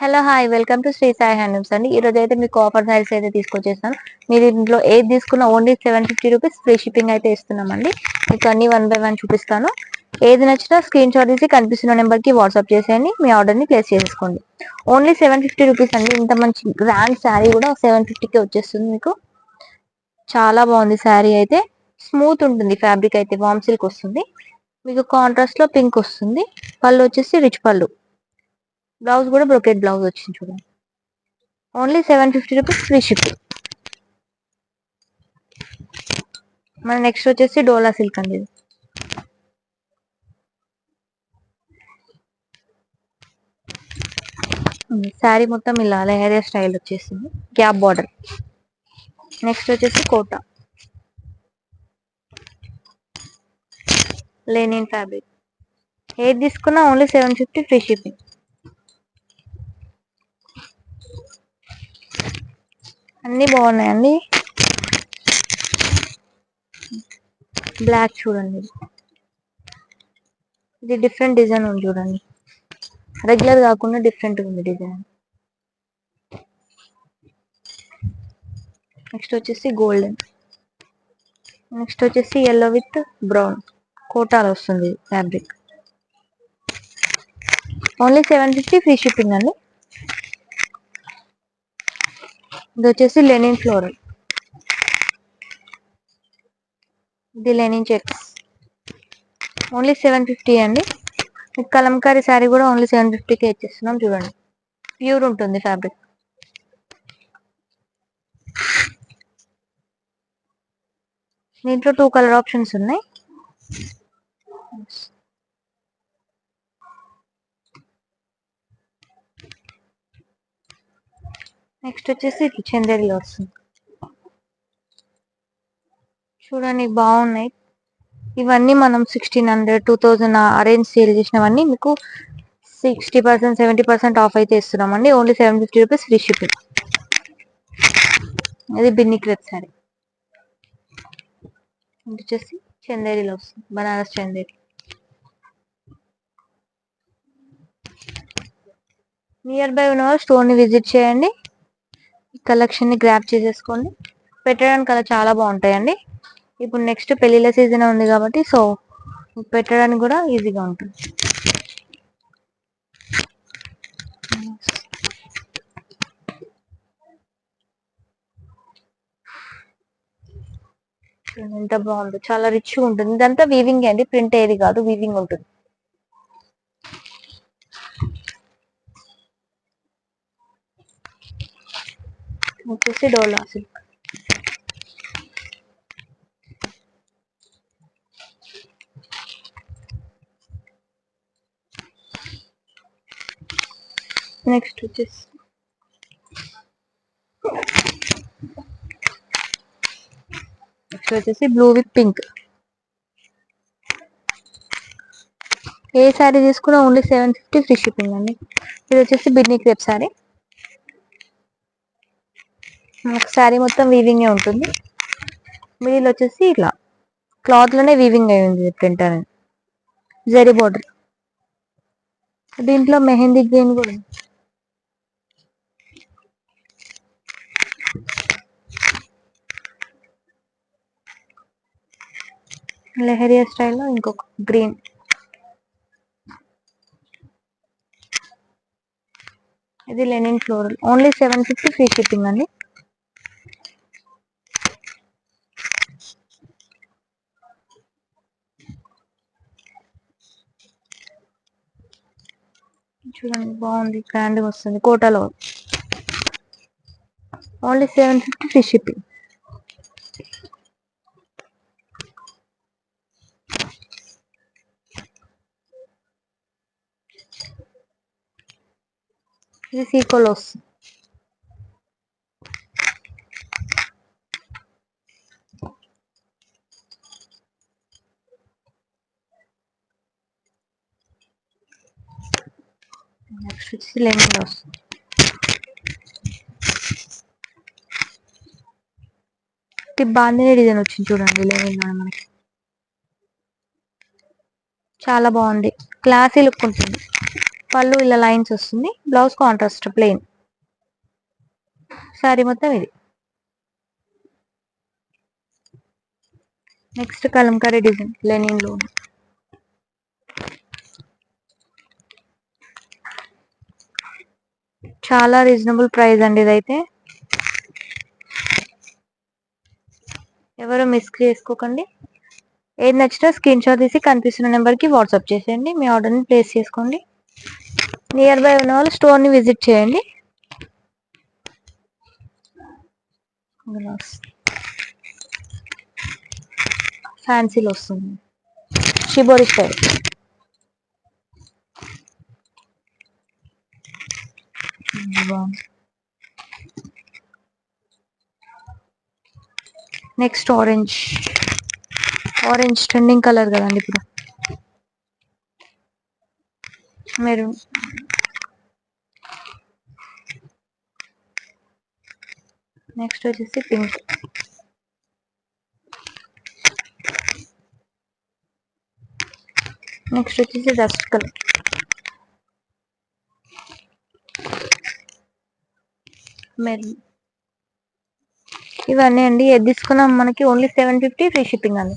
Hello hi welcome to Shri Sai handlooms అండి. ఈ రోజు అయితే మీకు ఆఫర్ సారీస్ అయితే తీసుకొచ్చేస్తాను మీరు ఇంట్లో ఏది తీసుకున్న only seven fifty rupees free shipping అయితే ఇస్తున్నామండి. మీకు అన్ని వన్ బై వన్ చూపిస్తాను. ఏది నచ్చినా స్క్రీన్ షాట్ తీసి కనిపిస్తున్న నెంబర్కి వాట్సాప్ చేసేయండి. మీ ఆర్డర్ని ప్లేస్ చేసుకోండి ఓన్లీ సెవెన్ ఫిఫ్టీ రూపీస్ అండి. ఇంత మంచి గ్రాండ్ శారీ కూడా సెవెన్ ఫిఫ్టీకి వచ్చేస్తుంది మీకు. చాలా బాగుంది శారీ అయితే. స్మూత్ ఉంటుంది ఫ్యాబ్రిక్ అయితే. వామ్ సిల్క్ వస్తుంది. మీకు కాంట్రాస్ట్లో పింక్ వస్తుంది. పళ్ళు వచ్చేసి రిచ్ పళ్ళు. బ్లౌజ్ కూడా బ్రొకెట్ బ్లౌజ్ వచ్చింది చూడండి. Only seven fifty rupees free ship మన నెక్స్ట్ వచ్చేసి డోలా సిల్క్ అండి శారీ మొత్తం ఇలా లెహరియా స్టైల్ వచ్చేసింది. గ్యాప్ బార్డర్ నెక్స్ట్ వచ్చేసి కోటా. లేనిన్ ఫ్యాబ్రిక్ ఏది తీసుకున్నా only seven fifty free shipping అన్ని బాగున్నాయండి. బ్లాక్ చూడండి. ఇది డిఫరెంట్ డిజైన్ ఉంది చూడండి. రెగ్యులర్ కాకుండా డిఫరెంట్ ఉంది డిజైన్. నెక్స్ట్ వచ్చేసి గోల్డెన్. నెక్స్ట్ వచ్చేసి ఎల్లో విత్ బ్రౌన్ కోటాలు వస్తుంది fabric only seven fifty free shipping అండి. ఇది వచ్చేసి లెనిన్ ఫ్లోరల్. ఇది linen checks. Only seven fifty అండి. కలంకారీ శారీ కూడా ఓన్లీ సెవెన్ ఫిఫ్టీకే ఇచ్చేస్తున్నాం చూడండి. ప్యూర్ ఉంటుంది ఫ్యాబ్రిక్. దీంట్లో టూ కలర్ ఆప్షన్స్ ఉన్నాయి. నెక్స్ట్ వచ్చేసి చందేరిలో వస్తుంది. చూడండి బాగున్నాయి. ఇవన్నీ మనం sixteen hundred to thousand range sale చేసినవన్నీ మీకు sixty percent seventy percent off అయితే ఇస్తున్నామండి. Only seven fifty rupees free shipping అది బిన్ని క్రెప్ సారీ. వచ్చేసి చందేరీలో వస్తుంది. బనారస్ చందేరి. నియర్ బై ఉన్న స్టోర్ స్టోర్ని విజిట్ చేయండి. కలెక్షన్ని గ్రాప్ చేసేసుకోండి. పెట్టడానికి అలా చాలా బాగుంటాయండి. ఇప్పుడు నెక్స్ట్ పెళ్ళిళ్ళ సీజన్ ఉంది కాబట్టి సో పెట్టడానికి కూడా ఈజీగా ఉంటుంది. ఎంత బాగుంది చాలా రిచ్గా ఉంటుంది. ఇదంతా వీవింగ్ అండి? ప్రింట్ ఏది కాదు వీవింగ్ ఉంటుంది. వచ్చేసి డోలా సిల్క్ నెక్స్ట్ వచ్చేసి నెక్స్ట్ వచ్చేసి బ్లూ విత్ పింక్. ఏ శారీ తీసుకున్నా only seven fifty free shipping అండి. ఇది వచ్చేసి బిర్నీ క్రేప్ శారీ. మనకు శారీ మొత్తం వీవింగ్ ఉంటుంది. మిడిల్ వచ్చేసి ఇట్లా క్లాత్లోనే వీవింగ్ అయి ఉంది ప్రింట్ అనేది. జరీ బోర్డర్ దీంట్లో మెహందీ గ్రీన్ కూడా లెహరియా స్టైల్లో ఇంకొక గ్రీన్ ఇది linen floral only seven fifty free shipping అండి. చూడండి బాగుంది గ్రాండ్గా వస్తుంది కోటాలో. Only seven fifty free shipping. ఇది సీకోలో వస్తుంది. నెక్స్ట్ వచ్చి లెమన్ వస్తుంది బాందిని డిజైన్ వచ్చింది చూడండి లెమన్ మనకి చాలా బాగుంది క్లాసీ లుక్ ఉంటుంది పళ్ళు ఇలా లైన్స్ వస్తుంది బ్లౌజ్ కాంట్రాస్ట్ ప్లెయిన్ శారీ మొత్తం ఇది నెక్స్ట్ కలంకారీ డిజైన్ లెనిన్ చాలా రీజనబుల్ ప్రైస్ అండి ఇదైతే. ఎవరు మిస్ చేసుకోకండి. ఏది నచ్చినా స్క్రీన్ షాట్ తీసి కనిపిస్తున్న నెంబర్కి వాట్సాప్ చేసేయండి. మీ ఆర్డర్ని ప్లేస్ చేసుకోండి. నియర్ బై ఉన్న వాళ్ళు స్టోర్ని విజిట్ చేయండి. ఫ్యాన్సీలో వస్తుంది. Shibori style next orange orange trending colour కదండి ఇప్పుడు. మీరు నెక్స్ట్ వచ్చేసి పింక్ నెక్స్ట్ వచ్చేసి డస్ట్ కలర్ మెరూన్ ఇవన్నీ అండి. ఏది తీసుకున్నాం మనకి only seven fifty free shipping అండి.